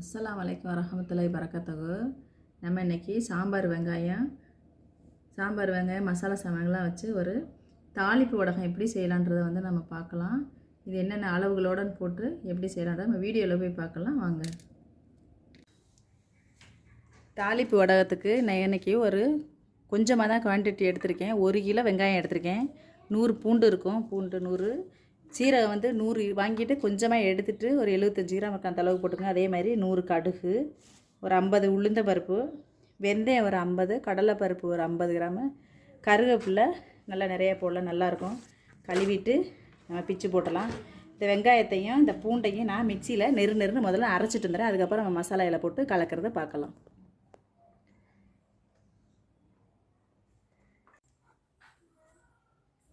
அஸ்லாம் வலைக்கம் வரஹமத்துல்லாஹி பறக்கத்தகு நம்ம இன்றைக்கி சாம்பார் வெங்காயம் சாம்பார் வெங்காயம் மசாலா சாமான்லாம் வச்சு ஒரு தாளிப்பு வடகம் எப்படி செய்யலான்றதை வந்து நம்ம பார்க்கலாம். இது என்னென்ன அளவுகளோடன்னு போட்டு எப்படி செய்யலான்றதை நம்ம வீடியோவில் போய் பார்க்கலாம். வாங்க. தாளிப்பு வடகத்துக்கு நான் இன்றைக்கி ஒரு கொஞ்சமாக தான் குவான்டிட்டி எடுத்திருக்கேன். ஒரு கிலோ வெங்காயம் எடுத்திருக்கேன். நூறு பூண்டு இருக்கும். பூண்டு நூறு. சீரகம் வந்து நூறு வாங்கிட்டு கொஞ்சமாக எடுத்துட்டு ஒரு எழுபத்தஞ்சி கிராம் அந்த அளவுக்கு போட்டுக்கோங்க. அதே மாதிரி நூறு கடுகு ஒரு ஐம்பது உளுந்த பருப்பு வெந்தயம் ஒரு ஐம்பது கடலைப்பருப்பு ஒரு ஐம்பது கிராமு கருவேப்பிலை நல்லா நிறைய போடலாம் நல்லாயிருக்கும் கழுவிட்டு நம்ம பிச்சு போட்டலாம் இந்த வெங்காயத்தையும் இந்த பூண்டையும் நான் மிக்சியில் நெரு நெருன்னு முதல்ல அரைச்சிட்டு வந்துடுறேன். அதுக்கப்புறம் நம்ம மசாலாவில் போட்டு கலக்கிறத பார்க்கலாம்.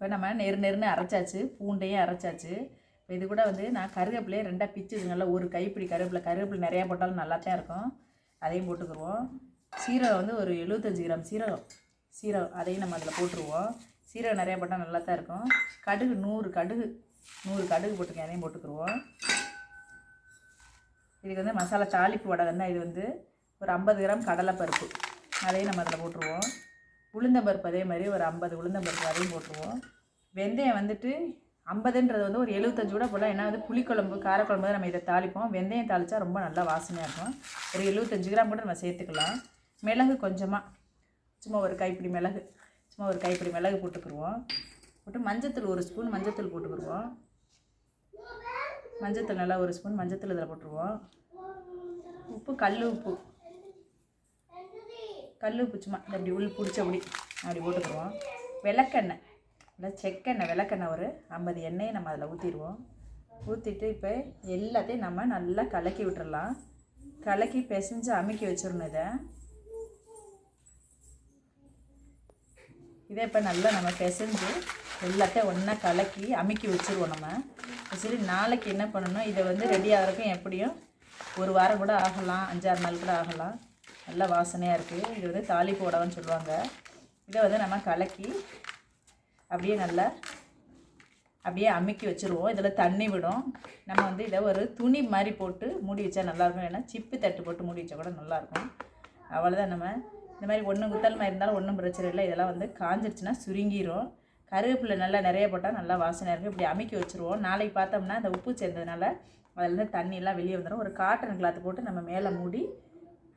இப்போ நம்ம நெரு நெருன்னு அரைச்சாச்சு பூண்டையும் அரைச்சாச்சு. இப்போ இது கூட வந்து நான் கருவேப்பிலையே ரெண்டாக பிச்சு நல்லா ஒரு கைப்பிடி கருவேப்பிலை. கருவேப்பிலை நிறையா போட்டாலும் நல்லா தான் இருக்கும். அதையும் போட்டுக்குருவோம். சீரகம் வந்து ஒரு எழுபத்தஞ்சி கிராம் சீரகம். சீரகம் அதையும் நம்ம அதில் போட்டுருவோம். சீரகம் நிறையா போட்டால் நல்லா தான் இருக்கும். கடுகு நூறு கடுகு. நூறு கடுகு போட்டுருக்கேன் அதையும் போட்டுக்குருவோம். இதுக்கு வந்து மசாலா தாளிப்பு வடை தான் இது வந்து ஒரு ஐம்பது கிராம் கடலைப்பருப்பு. அதையும் நம்ம அதில் போட்டுருவோம். உளுந்தம்பருப்பு அதே மாதிரி ஒரு ஐம்பது உளுந்தம்பருப்பு அதையும் போட்டுருவோம். வெந்தயம் வந்துட்டு ஐம்பதுன்றது வந்து ஒரு எழுபத்தஞ்சு கூட போடலாம். ஏன்னா வந்து புளிக்குழம்பு காரக்குழம்பு தான் நம்ம இதை தாளிப்போம். வெந்தயம் தாளித்தா ரொம்ப நல்லா வாசனையாக இருக்கும். ஒரு எழுபத்தஞ்சு கிராம் கூட நம்ம சேர்த்துக்கலாம். மிளகு கொஞ்சமாக சும்மா ஒரு கைப்பிடி மிளகு. சும்மா ஒரு கைப்பிடி மிளகு போட்டுக்குருவோம். போட்டு மஞ்சத்தூள் ஒரு ஸ்பூன் மஞ்சத்தூள் போட்டுக்குருவோம். மஞ்சத்தூள் நல்லா ஒரு ஸ்பூன் மஞ்சத்தூள் இதில் போட்டுருவோம். உப்பு கல் உப்பு. கல் பிடிச்சுமா? இந்த அப்படி உள் பிடிச்சபடி அப்படி. போட்டுக்கிடுவோம். விளக்கெண்ணெய். இல்லை செக்கெண்ணெய் விளக்கெண்ணெய் ஒரு ஐம்பது எண்ணெயை நம்ம அதில் ஊற்றிடுவோம். ஊற்றிட்டு இப்போ எல்லாத்தையும் நம்ம நல்லா கலக்கி விட்டுடலாம் கலக்கி பிசைஞ்சு அமுக்கி வச்சிடணும் இதை. இதை இப்போ நல்லா நம்ம பிசைஞ்சு எல்லாத்தையும் ஒன்றா கலக்கி அமுக்கி வச்சுருவோம் நம்ம. சரி நாளைக்கு என்ன பண்ணணும்? இதை வந்து ரெடி ஆகிறதுக்கும் எப்படியும் ஒரு வாரம் கூட ஆகலாம் அஞ்சாறு நாள் கூட ஆகலாம். நல்ல வாசனையாக இருக்குது இது வந்து தாலி போடவன்னு சொல்லுவாங்க. இதை வந்து நம்ம கலக்கி அப்படியே நல்லா அப்படியே அமுக்கி வச்சுருவோம். இதில் தண்ணி விடும். நம்ம வந்து இதை ஒரு துணி மாதிரி போட்டு மூடி வச்சா நல்லாயிருக்கும். ஏன்னா சிப்பு தட்டு போட்டு மூடி வச்சா கூட நல்லாயிருக்கும். அவ்வளோதான் நம்ம. இந்த மாதிரி ஒன்றும் குத்தல் மாதிரி இருந்தாலும் ஒன்றும் பிரச்சனை இல்லை. இதெல்லாம் வந்து காஞ்சிருச்சுன்னா சுருங்கிடும் கருவேப்பிலை நல்லா நிறைய போட்டால் நல்லா வாசனையாக இருக்கும். இப்படி அமுக்கி வச்சுருவோம். நாளைக்கு பார்த்தோம்னா அந்த உப்பு சேர்ந்ததுனால அதில் தண்ணியெல்லாம் வெளியே வந்துடும் ஒரு காட்டன் கிளாத் போட்டு நம்ம மேலே மூடி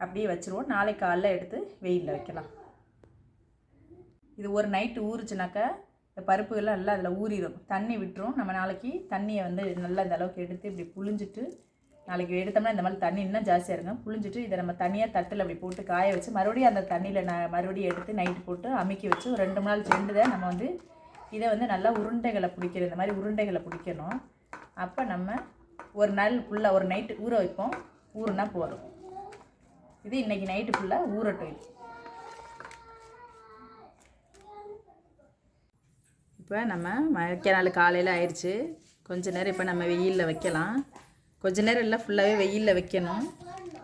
அப்படியே வச்சுருவோம். நாளைக்கு காலைல எடுத்து வெயிலில் வைக்கலாம். இது ஒரு நைட்டு ஊறுச்சுனாக்கா இந்த பருப்புகள்லாம் நல்லா அதில் ஊறிடும் தண்ணி விட்டுரும். நம்ம நாளைக்கு தண்ணியை வந்து நல்லா இந்த அளவுக்கு எடுத்து இப்படி புழிஞ்சிட்டு நாளைக்கு எடுத்தோம்னா இந்த மாதிரி தண்ணி இன்னும் ஜாஸ்தியாக இருக்கும். புழிஞ்சிட்டு இதை நம்ம தனியாக தட்டில் அப்படி போட்டு காய வச்சு மறுபடியும் அந்த தண்ணியில் நான் மறுபடியும் எடுத்து நைட்டு போட்டு அமுக்கி வச்சு ஒரு ரெண்டு நாள் சென்று நம்ம வந்து இதை வந்து நல்லா உருண்டைகளை பிடிக்கிற இந்த மாதிரி உருண்டைகளை பிடிக்கணும். அப்போ நம்ம ஒரு நாள் ஃபுல்லாக ஒரு நைட்டு ஊற வைப்போம். ஊறுனா போகிறோம் இது இன்றைக்கி நைட்டு ஃபுல்லாக ஊறட்டும் இது. இப்போ நம்ம வைக்க நாள் காலையில் ஆயிடுச்சு கொஞ்ச நேரம் இப்போ நம்ம வெயிலில் வைக்கலாம். கொஞ்ச நேரம் எல்லாம் ஃபுல்லாகவே வெயிலில் வைக்கணும்.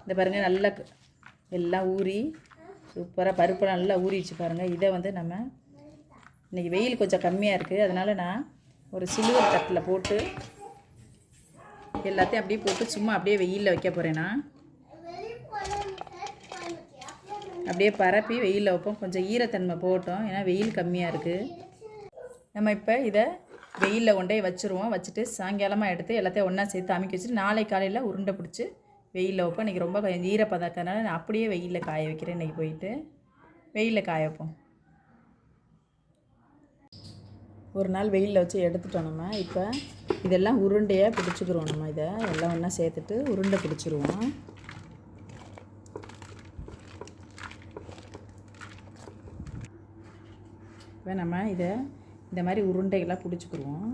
இந்த பாருங்கள் நல்லா எல்லாம் ஊறி சூப்பராக பருப்பு நல்லா ஊறிடுச்சு பாருங்கள் இதை வந்து நம்ம இன்றைக்கி வெயில் கொஞ்சம் கம்மியாக இருக்குது அதனால் நான் ஒரு சில்வர் தட்டில் போட்டு எல்லாத்தையும் அப்படியே போட்டு சும்மா அப்படியே வெயிலில் வைக்க போகிறேன் நான். அப்படியே பரப்பி வெயிலில் வைப்போம். கொஞ்சம் ஈரத்தன்மை போட்டோம். ஏன்னா வெயில் கம்மியாக இருக்குது நம்ம இப்போ இதை வெயிலில் கொண்டே வச்சுருவோம். வச்சுட்டு சாயங்காலமாக எடுத்து எல்லாத்தையும் ஒன்றா சேர்த்து அமைக்க வச்சுட்டு நாளை காலையில் உருண்டை பிடிச்சி வெயிலில் வைப்போம். இன்றைக்கி ரொம்ப கொஞ்சம் நான் அப்படியே வெயிலில் காய வைக்கிறேன் இன்றைக்கி போயிட்டு. வெயிலில் காய வைப்போம். ஒரு நாள் வெயிலில் வச்சு எடுத்துட்டோம் நம்ம. இப்போ இதெல்லாம் உருண்டையாக பிடிச்சிக்கிறோம் நம்ம இதை. எல்லாம் ஒன்றா சேர்த்துட்டு உருண்டை பிடிச்சிருவோம். இப்போ நம்ம இதை இந்த மாதிரி உருண்டைகளாக பிடிச்சிக்கிடுவோம்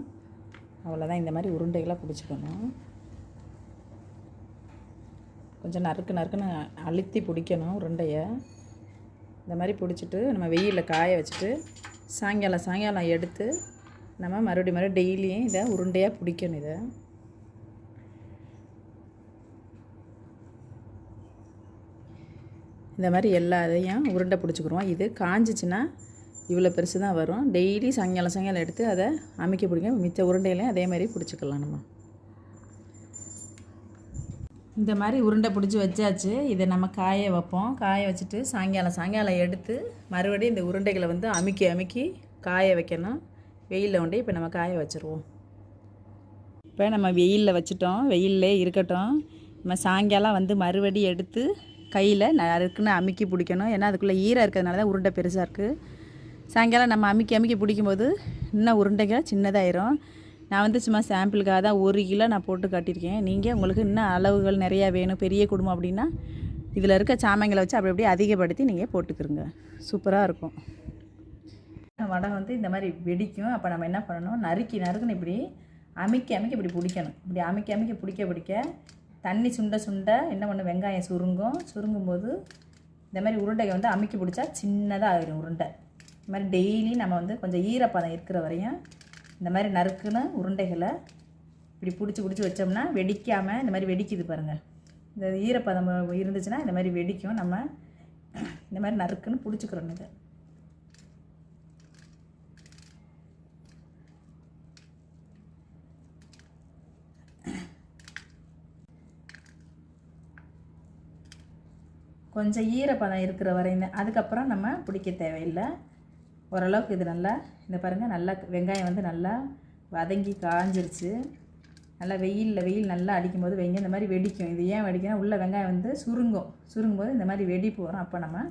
அவ்வளோதான் இந்த மாதிரி உருண்டைகளாக பிடிச்சிக்கணும். கொஞ்சம் நறுக்கு நறுக்குன்னு அழுத்தி பிடிக்கணும் உருண்டையை. இந்த மாதிரி பிடிச்சிட்டு நம்ம வெயிலில் காய வச்சுட்டு சாயங்காலம் சாயங்காலம் எடுத்து நம்ம மறுபடியும் மறுபடியும் டெய்லியும் இதை உருண்டையாக பிடிக்கணும் இதை. இந்த மாதிரி எல்லா இதையும் உருண்டை பிடிச்சிக்கிருவோம். இது காஞ்சிச்சின்னா இவ்வளோ பெருசு தான் வரும். டெய்லி சாயங்காலம் சாயங்காலம் எடுத்து அதை அமைக்க பிடிக்கும். மிச்ச உருண்டையிலையும் அதே மாதிரி பிடிச்சிக்கலாம் நம்ம. இந்த மாதிரி உருண்டை பிடிச்சி வச்சாச்சு. இதை நம்ம காய வைப்போம். காய வச்சுட்டு சாயங்காலம் சாயங்காலம் எடுத்து மறுபடியும் இந்த உருண்டைகளை வந்து அமுக்கி அமுக்கி காய வைக்கணும். வெயிலில் உண்டு இப்போ நம்ம காய வச்சுருவோம். இப்போ நம்ம வெயிலில் வச்சுட்டோம். வெயிலே இருக்கட்டும். நம்ம சாயங்காலம் வந்து மறுபடி எடுத்து கையில் நறுக்குன்னு அமுக்கி பிடிக்கணும். ஏன்னா அதுக்குள்ளே ஈரம் இருக்கிறதுனால தான் உருண்டை பெருசாக இருக்குது. சாயங்காலம் நம்ம அமுக்கி அமுக்கி பிடிக்கும்போது இன்னும் உருண்டைகள் சின்னதாயிரும். நான் வந்து சும்மா சாம்பிளுக்காக தான் ஒரு கிலோ நான் போட்டு காட்டியிருக்கேன். நீங்கள் உங்களுக்கு இன்னும் அளவுகள் நிறையா வேணும் பெரிய குடும்பம் அப்படின்னா இதில் இருக்க சாமான்களை வச்சு அப்படி அப்படியே அதிகப்படுத்தி நீங்கள் போட்டுக்கிறங்க சூப்பராக இருக்கும். வடை வந்து இந்த மாதிரி வெடிக்கும். அப்போ நம்ம என்ன பண்ணணும்? நறுக்கி நறுக்குன்னு இப்படி அமுக்கி அமைக்க இப்படி பிடிக்கணும். இப்படி அமுக்கி அமைக்க பிடிக்க பிடிக்க தண்ணி சுண்ட சுண்ட என்ன பண்ணணும் வெங்காயம் சுருங்கும். சுருங்கும் போது இந்த மாதிரி உருண்டையை வந்து அமுக்கி பிடிச்சா சின்னதாக ஆயிடும் உருண்டை. இந்த மாதிரி டெய்லி நம்ம வந்து கொஞ்சம் ஈரப்பதம் இருக்கிற வரையும் இந்த மாதிரி நறுக்குன்னு உருண்டைகளை இப்படி பிடிச்சி பிடிச்சி வச்சோம்னா வெடிக்காமல் இந்த மாதிரி வெடிக்குது பாருங்கள் இந்த ஈரப்பதம் இருந்துச்சுன்னா இந்த மாதிரி வெடிக்கும். நம்ம இந்த மாதிரி நறுக்குன்னு பிடிச்சிக்கிறோம் இது. கொஞ்சம் ஈரப்பதம் இருக்கிற வரையும் அதுக்கப்புறம் நம்ம பிடிக்க தேவையில்லை. ஓரளவுக்கு இது நல்லா இந்த பாருங்கள் நல்லா வெங்காயம் வந்து நல்லா வதங்கி காஞ்சிருச்சு. நல்லா வெயிலில் வெயில் நல்லா அடிக்கும்போது வைங்க இந்த மாதிரி வெடிக்கும். இது ஏன் வெடிக்கணும் உள்ளே வெங்காயம் வந்து சுருங்கும். சுருங்கும்போது இந்த மாதிரி வெடிப்பு வரும் அப்போ நம்ம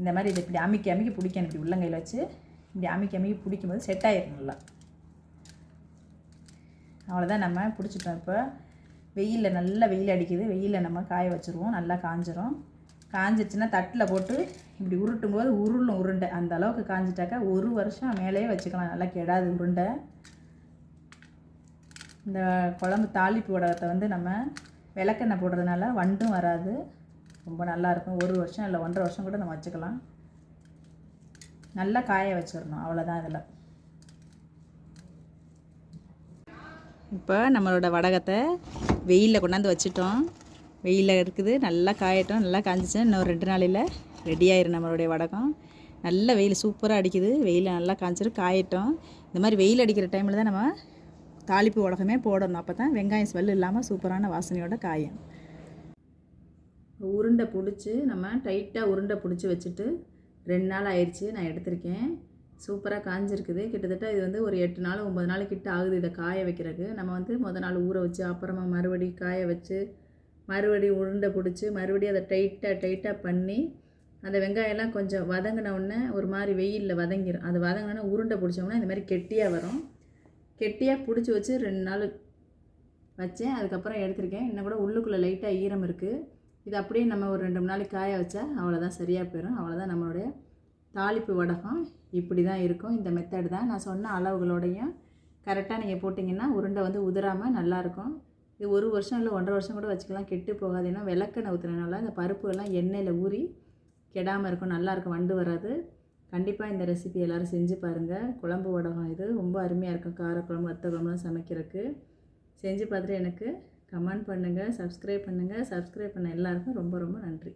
இந்த மாதிரி இதை இப்படி அமுக்கி அமுக்கி பிடிக்கணும். இப்படி உள்ளங்கையில் வச்சு இப்படி அமுக்கி அமுக்கி பிடிக்கும்போது செட் ஆயிடும் நல்லா. அவ்வளோதான் நம்ம பிடிச்சிட்டோம். இப்போ வெயிலில் நல்லா வெயில் அடிக்குது. வெயிலில் நம்ம காய வச்சுருவோம். நல்லா காஞ்சிரும். காஞ்சிருச்சுன்னா தட்டில் போட்டு இப்படி உருட்டும் போது உருளும் உருண்டை. அந்த அளவுக்கு காஞ்சிட்டாக்கா ஒரு வருஷம் மேலேயே வச்சுக்கலாம். நல்லா கெடாது உருண்டை. இந்த குழம்பு தாளிப்பு வடகத்தை வந்து நம்ம விளக்கெண்ணெய் போடுறதுனால வண்டும் வராது. ரொம்ப நல்லாயிருக்கும் ஒரு வருஷம் இல்லை ஒன்றரை வருஷம் கூட நம்ம வச்சுக்கலாம். நல்லா காய வச்சிடணும். அவ்வளோதான் இதில். இப்போ நம்மளோட வடகத்தை வெயிலில் கொண்டாந்து வச்சுட்டோம். வெயிலில் இருக்குது. நல்லா காயட்டும். நல்லா காஞ்சிச்சுன்னா இன்னும் ரெண்டு நாளையில் ரெடி ஆயிரும் நம்மளுடைய வடகம். நல்ல வெயில் சூப்பராக அடிக்குது. வெயில் நல்லா காய்ச்சிட்டு காயட்டும். இந்த மாதிரி வெயில் அடிக்கிற டைமில் தான் நம்ம தாளிப்பு உலகமே போடணும். அப்போ தான் வெங்காயம் ஸ்மெல் இல்லாமல் சூப்பரான வாசனையோட காயும். உருண்டை பிடிச்சி நம்ம டைட்டாக உருண்டை பிடிச்சி வச்சுட்டு ரெண்டு நாள் ஆயிடுச்சு. நான் எடுத்திருக்கேன். சூப்பராக காஞ்சிருக்குது. கிட்டத்தட்ட இது வந்து ஒரு எட்டு நாள் ஒம்பது நாள் கிட்ட ஆகுது இதை காய வைக்கிறதுக்கு. நம்ம வந்து முதல் நாள் ஊற வச்சு அப்புறமா மறுபடி காய வச்சு மறுபடியும் உருண்டை பிடிச்சி மறுபடியும் அதை டைட்டாக டைட்டாக பண்ணி அந்த வெங்காயம்லாம் கொஞ்சம் வதங்கின உடனே ஒரு மாதிரி வெயிலில் வதங்கிடும் அது வதங்கினோடனே உருண்டை பிடிச்சோம்னா இந்த மாதிரி கெட்டியாக வரும். கெட்டியாக பிடிச்சி வச்சு ரெண்டு நாள் வச்சேன். அதுக்கப்புறம் எடுத்திருக்கேன். இன்னும் கூட உள்ளுக்குள்ளே லைட்டாக ஈரம் இருக்குது இது அப்படியே நம்ம ஒரு ரெண்டு மூணு நாளைக்கு காய வச்சா அவ்வளோதான் சரியாக போயிடும் அவ்வளோதான் நம்மளுடைய தாளிப்பு வடகம் இப்படி தான் இருக்கும். இந்த மெத்தட் தான். நான் சொன்ன அளவுகளோடையும் கரெக்டாக நீங்கள் போட்டிங்கன்னா உருண்டை வந்து உதிராமல் நல்லாயிருக்கும் இது ஒரு வருஷம் இல்லை ஒன்றரை வருஷம் கூட வச்சுக்கலாம். கெட்டு போகாது. ஏன்னா விளக்கெண்ணெய் ஊற்றுறதுனால இந்த பருப்பு எல்லாம் எண்ணெயில் ஊறி கெடாமல் இருக்கும். நல்லாயிருக்கும் வண்டு வராது. கண்டிப்பாக இந்த ரெசிபி எல்லோரும் செஞ்சு பாருங்கள் குழம்பு உடகம் இது. ரொம்ப அருமையாக இருக்கும். காரக்குழம்பு வத்த குழம்புலாம் சமைக்கிறதுக்கு. செஞ்சு பார்த்துட்டு எனக்கு கமெண்ட் பண்ணுங்கள் சப்ஸ்கிரைப் பண்ணுங்கள் சப்ஸ்கிரைப் பண்ண எல்லாருக்கும் ரொம்ப ரொம்ப நன்றி.